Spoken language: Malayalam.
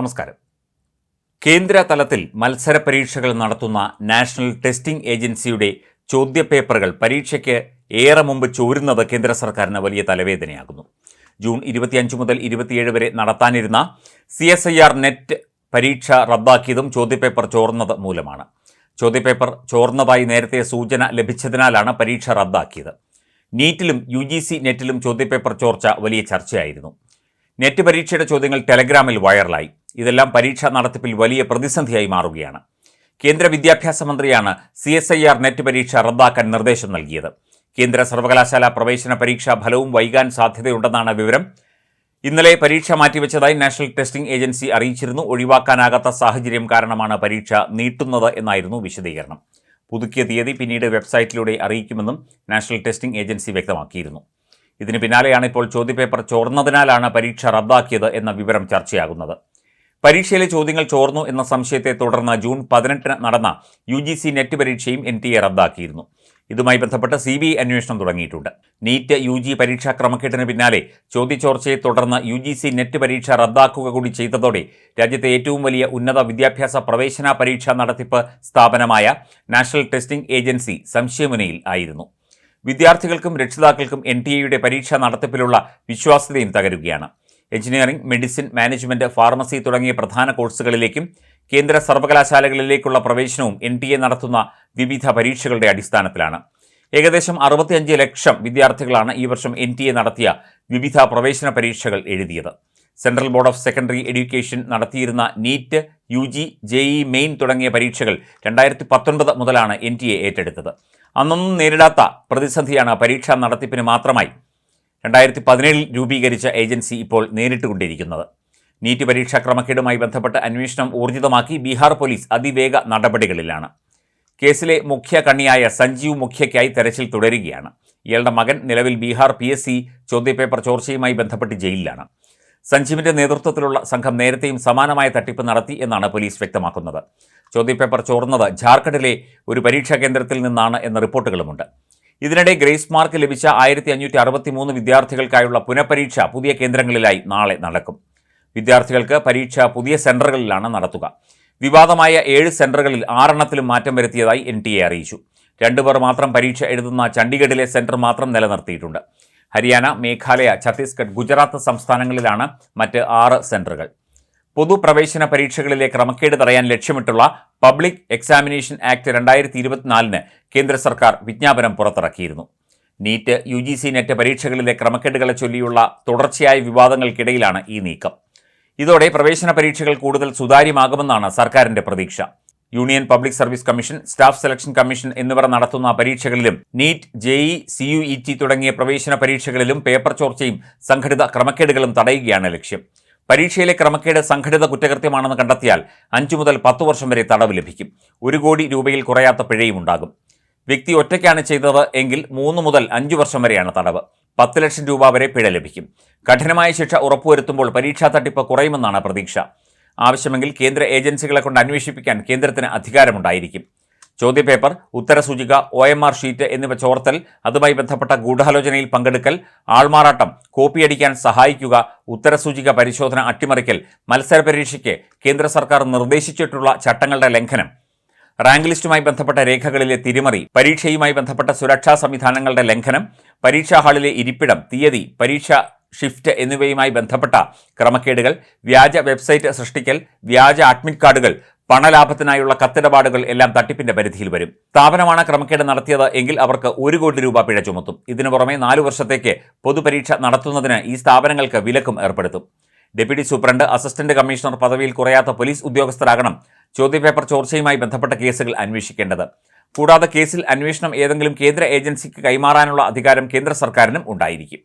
നമസ്കാരം. കേന്ദ്ര തലത്തിൽ മത്സര പരീക്ഷകൾ നടത്തുന്ന നാഷണൽ ടെസ്റ്റിംഗ് ഏജൻസിയുടെ ചോദ്യപേപ്പറുകൾ പരീക്ഷയ്ക്ക് ഏറെ മുമ്പ് ചോരുന്നത് കേന്ദ്ര സർക്കാരിന് വലിയ തലവേദനയാകുന്നു. ജൂൺ ഇരുപത്തിയഞ്ച് മുതൽ ഇരുപത്തിയേഴ് വരെ നടത്താനിരുന്ന C S I R NET പരീക്ഷ റദ്ദാക്കിയതും ചോദ്യപേപ്പർ ചോർന്നത് മൂലമാണ്. ചോദ്യപേപ്പർ ചോർന്നതായി നേരത്തെ സൂചന ലഭിച്ചതിനാലാണ് പരീക്ഷ റദ്ദാക്കിയത്. നീറ്റിലും യു ജി സി നെറ്റിലും ചോദ്യപേപ്പർ ചോർച്ച വലിയ ചർച്ചയായിരുന്നു. നെറ്റ് പരീക്ഷയുടെ ചോദ്യങ്ങൾ ടെലഗ്രാമിൽ വൈറലായി. ഇതെല്ലാം പരീക്ഷാ നടത്തിപ്പിൽ വലിയ പ്രതിസന്ധിയായി മാറുകയാണ്. കേന്ദ്ര വിദ്യാഭ്യാസ മന്ത്രിയാണ് C S I R NET പരീക്ഷ റദ്ദാക്കാൻ നിർദ്ദേശം നൽകിയത്. കേന്ദ്ര സർവകലാശാല പ്രവേശന പരീക്ഷാ ഫലവും വൈകാൻ സാധ്യതയുണ്ടെന്നാണ് വിവരം. ഇന്നലെ പരീക്ഷ മാറ്റിവെച്ചതായി നാഷണൽ ടെസ്റ്റിംഗ് ഏജൻസി അറിയിച്ചിരുന്നു. ഒഴിവാക്കാനാകാത്ത സാഹചര്യം കാരണമാണ് പരീക്ഷ നീട്ടുന്നത് എന്നായിരുന്നു വിശദീകരണം. പുതുക്കിയ തീയതി പിന്നീട് വെബ്സൈറ്റിലൂടെ അറിയിക്കുമെന്നും നാഷണൽ ടെസ്റ്റിംഗ് ഏജൻസി വ്യക്തമാക്കിയിരുന്നു. ഇതിന് പിന്നാലെയാണ് ഇപ്പോൾ ചോദ്യപേപ്പർ ചോർന്നതിനാലാണ് പരീക്ഷ റദ്ദാക്കിയത് എന്ന വിവരം ചർച്ചയാകുന്നത്. പരീക്ഷയിലെ ചോദ്യങ്ങൾ ചോർന്നു എന്ന സംശയത്തെ തുടർന്ന് ജൂൺ പതിനെട്ടിന് നടന്ന യു ജി സി നെറ്റ് പരീക്ഷയും എൻ ടി എ റദ്ദാക്കിയിരുന്നു. ഇതുമായി ബന്ധപ്പെട്ട് സി ബി ഐ അന്വേഷണം തുടങ്ങിയിട്ടുണ്ട്. നീറ്റ് യു ജി പരീക്ഷാ ക്രമക്കേട്ടിന് പിന്നാലെ ചോദ്യചോർച്ചയെ തുടർന്ന് യു ജി സി നെറ്റ് പരീക്ഷ റദ്ദാക്കുക കൂടി ചെയ്തതോടെ രാജ്യത്തെ ഏറ്റവും വലിയ ഉന്നത വിദ്യാഭ്യാസ പ്രവേശന പരീക്ഷാ നടത്തിപ്പ് സ്ഥാപനമായ നാഷണൽ ടെസ്റ്റിംഗ് ഏജൻസി സംശയമുനയിൽ ആയിരുന്നു. വിദ്യാർത്ഥികൾക്കും രക്ഷിതാക്കൾക്കും എൻ ടി എയുടെ പരീക്ഷാ നടത്തിപ്പിലുള്ള വിശ്വാസ്യതയും തകരുകയാണ്. എഞ്ചിനീയറിംഗ് മെഡിസിൻ മാനേജ്മെന്റ് ഫാർമസി തുടങ്ങിയ പ്രധാന കോഴ്സുകളിലേക്കും കേന്ദ്ര സർവകലാശാലകളിലേക്കുള്ള പ്രവേശനവും എൻ ടി എ നടത്തുന്ന വിവിധ പരീക്ഷകളുടെ അടിസ്ഥാനത്തിലാണ്. ഏകദേശം അറുപത്തിയഞ്ച് ലക്ഷം വിദ്യാർത്ഥികളാണ് ഈ വർഷം എൻ ടി എ നടത്തിയ വിവിധ പ്രവേശന പരീക്ഷകൾ എഴുതിയത്. Central board of secondary education നടത്തിയിരുന്ന NEET U G JEE main തുടങ്ങിയ പരീക്ഷകൾ രണ്ടായിരത്തി പത്തൊൻപത് മുതലാണ് എൻ ടി എ ഏറ്റെടുത്തത്. അന്നൊന്നും നേരിടാത്ത പ്രതിസന്ധിയാണ് പരീക്ഷാ നടത്തിപ്പിന് മാത്രമായി രണ്ടായിരത്തി പതിനേഴിൽ രൂപീകരിച്ച ഏജൻസി ഇപ്പോൾ നേരിട്ടുകൊണ്ടിരിക്കുന്നത്. നീറ്റ് പരീക്ഷാ ക്രമക്കേടുമായി ബന്ധപ്പെട്ട് അന്വേഷണം ഊർജിതമാക്കി ബീഹാർ പോലീസ് അതിവേഗ നടപടികളിലാണ്. കേസിലെ മുഖ്യ കണ്ണിയായ സഞ്ജീവ് മുഖ്യയ്ക്കായി തെരച്ചിൽ തുടരുകയാണ്. ഇയാളുടെ മകൻ നിലവിൽ ബീഹാർ പി എസ് സി ചോദ്യപേപ്പർ ചോർച്ചയുമായി ബന്ധപ്പെട്ട് ജയിലിലാണ്. സഞ്ജീവിന്റെ നേതൃത്വത്തിലുള്ള സംഘം നേരത്തെയും സമാനമായ തട്ടിപ്പ് നടത്തി എന്നാണ് പോലീസ് വ്യക്തമാക്കുന്നത്. ചോദ്യപേപ്പർ ചോർന്നത് ജാർഖണ്ഡിലെ ഒരു പരീക്ഷാ കേന്ദ്രത്തിൽ നിന്നാണ് എന്ന റിപ്പോർട്ടുകളുമുണ്ട്. ഇതിനിടെ ഗ്രേസ് മാർക്ക് ലഭിച്ച ആയിരത്തി അഞ്ഞൂറ്റി അറുപത്തി മൂന്ന് വിദ്യാർത്ഥികൾക്കായുള്ള പുനഃപരീക്ഷ പുതിയ കേന്ദ്രങ്ങളിലായി നാളെ നടക്കും. വിദ്യാർത്ഥികൾക്ക് പരീക്ഷ പുതിയ സെന്ററുകളിലാണ് നടത്തുക. വിവാദമായ ഏഴ് സെന്ററുകളിൽ ആറെണ്ണത്തിലും മാറ്റം വരുത്തിയതായി എൻ ടി എ അറിയിച്ചു. രണ്ടുപേർ മാത്രം പരീക്ഷ എഴുതുന്ന ചണ്ഡീഗഡിലെ സെന്റർ മാത്രം നിലനിർത്തിയിട്ടുണ്ട്. ഹരിയാന മേഘാലയ ഛത്തീസ്ഗഡ് ഗുജറാത്ത് സംസ്ഥാനങ്ങളിലാണ് മറ്റ് ആറ് സെന്ററുകൾ. പൊതുപ്രവേശന പരീക്ഷകളിലെ ക്രമക്കേട് തടയാൻ ലക്ഷ്യമിട്ടുള്ള പബ്ലിക് എക്സാമിനേഷൻ ആക്ട് രണ്ടായിരത്തി ഇരുപത്തിനാലിന് കേന്ദ്ര സർക്കാർ വിജ്ഞാപനം പുറത്തിറക്കിയിരുന്നു. NEET U G C NET പരീക്ഷകളിലെ ക്രമക്കേടുകളെ ചൊല്ലിയുള്ള തുടർച്ചയായ വിവാദങ്ങൾക്കിടയിലാണ് ഈ നീക്കം. ഇതോടെ പ്രവേശന പരീക്ഷകൾ കൂടുതൽ സുതാര്യമാകുമെന്നാണ് സർക്കാരിന്റെ പ്രതീക്ഷ. Union public service commission staff selection commission എന്നിവർ നടത്തുന്ന പരീക്ഷകളിലും NEET JEE C U E T തുടങ്ങിയ പ്രവേശന പരീക്ഷകളിലും പേപ്പർ ചോർച്ചയും സംഘടിത ക്രമക്കേടുകളും തടയുകയാണ് ലക്ഷ്യം. പരീക്ഷയിലെ ക്രമക്കേട് സംഘടിത കുറ്റകൃത്യമാണെന്ന് കണ്ടെത്തിയാൽ അഞ്ചു മുതൽ പത്ത് വർഷം വരെ തടവ് ലഭിക്കും. ഒരു കോടി രൂപയിൽ കുറയാത്ത പിഴയും ഉണ്ടാകും. വ്യക്തി ഒറ്റയ്ക്കാണ് ചെയ്തത് എങ്കിൽ മൂന്ന് മുതൽ അഞ്ചു വർഷം വരെയാണ് തടവ്. പത്ത് ലക്ഷം രൂപ വരെ പിഴ ലഭിക്കും. കഠിനമായ ശിക്ഷ ഉറപ്പുവരുത്തുമ്പോൾ പരീക്ഷാ തട്ടിപ്പ് കുറയുമെന്നാണ് പ്രതീക്ഷ. ആവശ്യമെങ്കിൽ കേന്ദ്ര ഏജൻസികളെ കൊണ്ട് അന്വേഷിപ്പിക്കാൻ കേന്ദ്രത്തിന് അധികാരമുണ്ടായിരിക്കും. ചോദ്യപേപ്പർ ഉത്തരസൂചിക ഒ എം ആർ ഷീറ്റ് എന്നിവ ചോർത്തൽ അതുമായി ബന്ധപ്പെട്ട ഗൂഢാലോചനയിൽ പങ്കെടുക്കൽ ആൾമാറാട്ടം കോപ്പിയടിക്കാൻ സഹായിക്കുക ഉത്തരസൂചിക പരിശോധന അട്ടിമറിക്കൽ മത്സര പരീക്ഷയ്ക്ക് കേന്ദ്ര സർക്കാർ നിർദ്ദേശിച്ചിട്ടുള്ള ചട്ടങ്ങളുടെ ലംഘനം. റാങ്ക് ലിസ്റ്റുമായി ബന്ധപ്പെട്ട രേഖകളിലെ തിരിമറി പരീക്ഷയുമായി ബന്ധപ്പെട്ട സുരക്ഷാ സംവിധാനങ്ങളുടെ ലംഘനം പരീക്ഷാ ഹാളിലെ ഇരിപ്പിടം തീയതി പരീക്ഷ ഷിഫ്റ്റ് എന്നിവയുമായി ബന്ധപ്പെട്ട ക്രമക്കേടുകൾ വ്യാജ വെബ്സൈറ്റ് സൃഷ്ടിക്കൽ വ്യാജ അഡ്മിറ്റ് കാർഡുകൾ പണലാഭത്തിനായുള്ള കത്തിടപാടുകൾ എല്ലാം തട്ടിപ്പിന്റെ പരിധിയിൽ വരും. സ്ഥാപനമാണ് ക്രമക്കേട് നടത്തിയത് എങ്കിൽ അവർക്ക് ഒരു കോടി രൂപ പിഴ ചുമത്തും. ഇതിനു പുറമെ നാലു വർഷത്തേക്ക് പൊതുപരീക്ഷ നടത്തുന്നതിന് ഈ സ്ഥാപനങ്ങൾക്ക് വിലക്കും ഏർപ്പെടുത്തും. ഡെപ്യൂട്ടി സൂപ്രണ്ട് അസിസ്റ്റന്റ് കമ്മീഷണർ പദവിയിൽ കുറയാത്ത പോലീസ് ഉദ്യോഗസ്ഥരാകണം ചോദ്യപേപ്പർ ചോർച്ചയുമായി ബന്ധപ്പെട്ട കേസുകൾ അന്വേഷിക്കേണ്ടത്. കൂടാതെ കേസിൽ അന്വേഷണം ഏതെങ്കിലും കേന്ദ്ര ഏജൻസിക്ക് കൈമാറാനുള്ള അധികാരം കേന്ദ്ര സർക്കാരിനും ഉണ്ടായിരിക്കും.